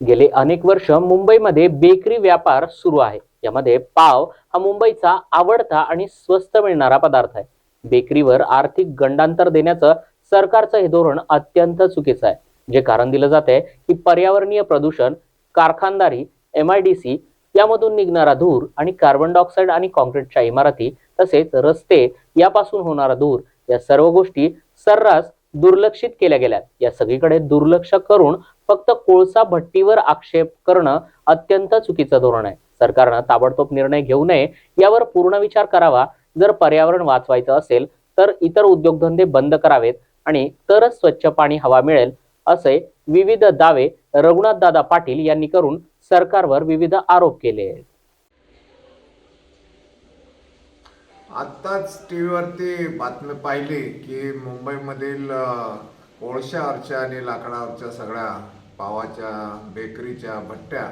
गेले अनेक वर्ष मुंबईमध्ये बेकरी व्यापार सुरू आहे. यामध्ये पाव हा मुंबईचा आवडता आणि स्वस्त मिळणारा पदार्थ आहे. बेकरीवर आर्थिक गंडांतर देण्याचं सरकारचं हे धोरण अत्यंत चुकीचं आहे. जे कारण दिलं जात आहे की पर्यावरणीय प्रदूषण कारखानदारी एम आय डी सी यामधून निघणारा धूर आणि कार्बन डायऑक्साईड आणि कॉन्क्रीटच्या इमारती तसेच रस्ते यापासून होणारा धूर या सर्व गोष्टी सर्रास दुर्लक्षित केल्या गेल्या या सगळीकडे दुर्लक्ष करून फक्त कोळसा भट्टीवर आक्षेप करणं अत्यंत चुकीचं धोरण आहे. सरकारनं ताबडतोब निर्णय घेऊ नये यावर पूर्ण विचार करावा. जर पर्यावरण वाचवायचं असेल तर इतर उद्योगधंदे बंद करावेत आणि तरच स्वच्छ पाणी हवा मिळेल असे विविध दावे रघुनाथदादा पाटील यांनी करून सरकारवर विविध आरोप केले. आहेत आत्ताच टी व्हीवरती बातमी पाहिली की मुंबईमधील कोळशा अर्चा आणि लाकडावरच्या सगळ्या पावाच्या बेकरीच्या भट्ट्या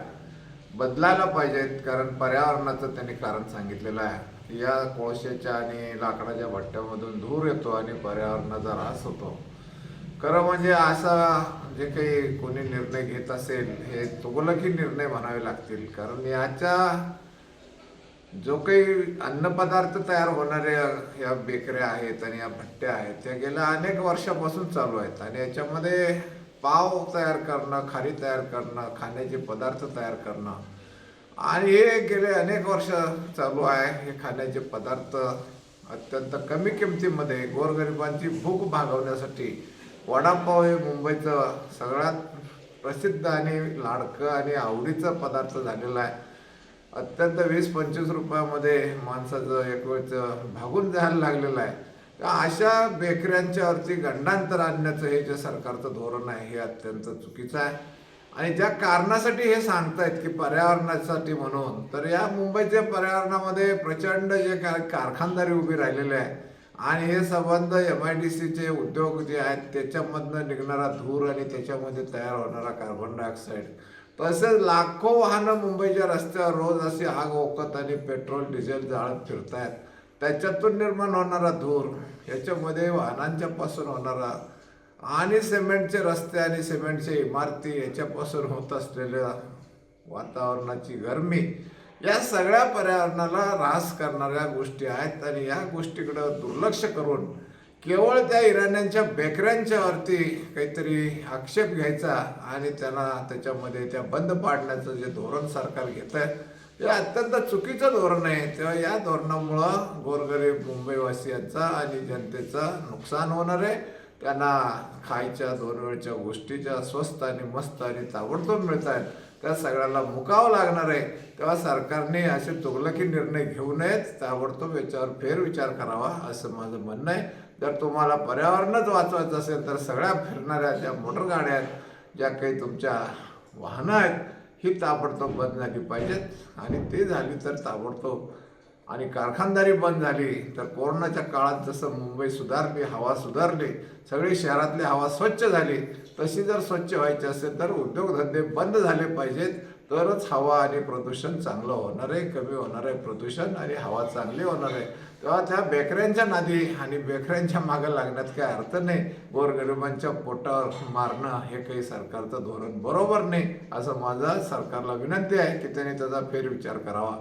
बदलायला पाहिजेत कारण पर्यावरणाचं त्यांनी कारण सांगितलेलं आहे. या कोळशाच्या आणि लाकडाच्या भट्ट्यामधून धूर येतो आणि पर्यावरणाचा ऱ्हास होतो. खरं म्हणजे असा जे काही कोणी निर्णय घेत असेल हे तुगलकी निर्णय म्हणावे लागतील. कारण याच्या जो काही अन्नपदार्थ तयार होणाऱ्या या बेकऱ्या आहेत आणि या भट्ट्या आहेत त्या गेल्या अनेक वर्षापासून चालू आहेत. आणि याच्यामध्ये पाव तयार करणं खारी तयार करणं खाण्याचे पदार्थ तयार करणं. आणि हे गेले अनेक वर्ष चालू आहे. हे खाण्याचे पदार्थ अत्यंत कमी किमतीमध्ये गोरगरिबांची भूक भागवण्यासाठी वडापाव हे मुंबईचं सगळ्यात प्रसिद्ध आणि लाडकं आणि आवडीचं पदार्थ झालेला आहे. अत्यंत वीस पंचवीस रुपयामध्ये माणसाचं एक वेळचं भागून जायला लागलेलं आहे. अशा बेकऱ्यांच्यावरती गंडांतर आणण्याचं हे जे सरकारचं धोरण आहे हे अत्यंत चुकीचं आहे. आणि ज्या कारणासाठी हे सांगतायत की पर्यावरणासाठी म्हणून तर या मुंबईच्या पर्यावरणामध्ये प्रचंड जे काय कारखानदारी उभी राहिलेली आहे. आणि हे संबंध एम आय डी सीचे उद्योग जे आहेत त्याच्यामधनं निघणारा धूर आणि त्याच्यामध्ये तयार होणारा कार्बन डायऑक्साईड तसेच लाखो वाहनं मुंबईच्या रस्त्यावर रोज अशी आग ओकत आणि पेट्रोल डिझेल जाळत फिरतायत. त्याच्यातून निर्माण होणारा धूर याच्यामध्ये वाहनांच्या पासून होणारा आणि सिमेंटचे रस्ते आणि सिमेंटच्या इमारती याच्यापासून होत असलेल्या वातावरणाची गरमी या सगळ्या पर्यावरणाला ऱ्हास करणाऱ्या गोष्टी आहेत आणि या गोष्टीकडं दुर्लक्ष करून केवळ त्या इराण्यांच्या बेकऱ्यांच्यावरती काहीतरी आक्षेप घ्यायचा आणि त्यांना त्याच्यामध्ये त्या बंद पाडण्याचं जे धोरण सरकार घेत आहे हे अत्यंत चुकीचं धोरण आहे. तेव्हा या धोरणामुळं गोरगरीब मुंबईवासियांचा आणि जनतेचं नुकसान होणार आहे. त्यांना खायच्या दोन वेळच्या गोष्टीच्या स्वस्त आणि मस्त आणि ताबडतोब मिळत आहेत. त्या सगळ्याला मुकावं लागणार आहे. तेव्हा सरकारने असे तुगलकी निर्णय घेऊ नयेत. ताबडतोब याच्यावर फेरविचार करावा असं माझं म्हणणं आहे. जर तुम्हाला पर्यावरणच वाचवायचं असेल तर सगळ्या फिरणाऱ्या ज्या मोटर गाड्या आहेत ज्या काही तुमच्या वाहनं आहेत ही ताबडतोब बंद झाली पाहिजेत आणि ते झाली तर ताबडतोब. आणि कारखानदारी बंद झाली तर कोरोनाच्या काळात जसं मुंबई सुधारली हवा सुधारली सगळी शहरातली हवा स्वच्छ झाली तशी जर स्वच्छ व्हायची असेल तर उद्योगधंदे बंद झाले पाहिजेत. तरच हवा आणि प्रदूषण चांगलं होणार आहे कमी होणार आहे प्रदूषण आणि हवा चांगली होणार आहे. तेव्हा त्या बेकऱ्यांच्या नादी आणि बेकऱ्यांच्या मागं लागण्यात काही अर्थ नाही. गोरगरिबांच्या पोटावर मारणं हे काही सरकारचं धोरण बरोबर नाही असं माझा सरकारला विनंती आहे की त्यांनी त्याचा फेरविचार करावा.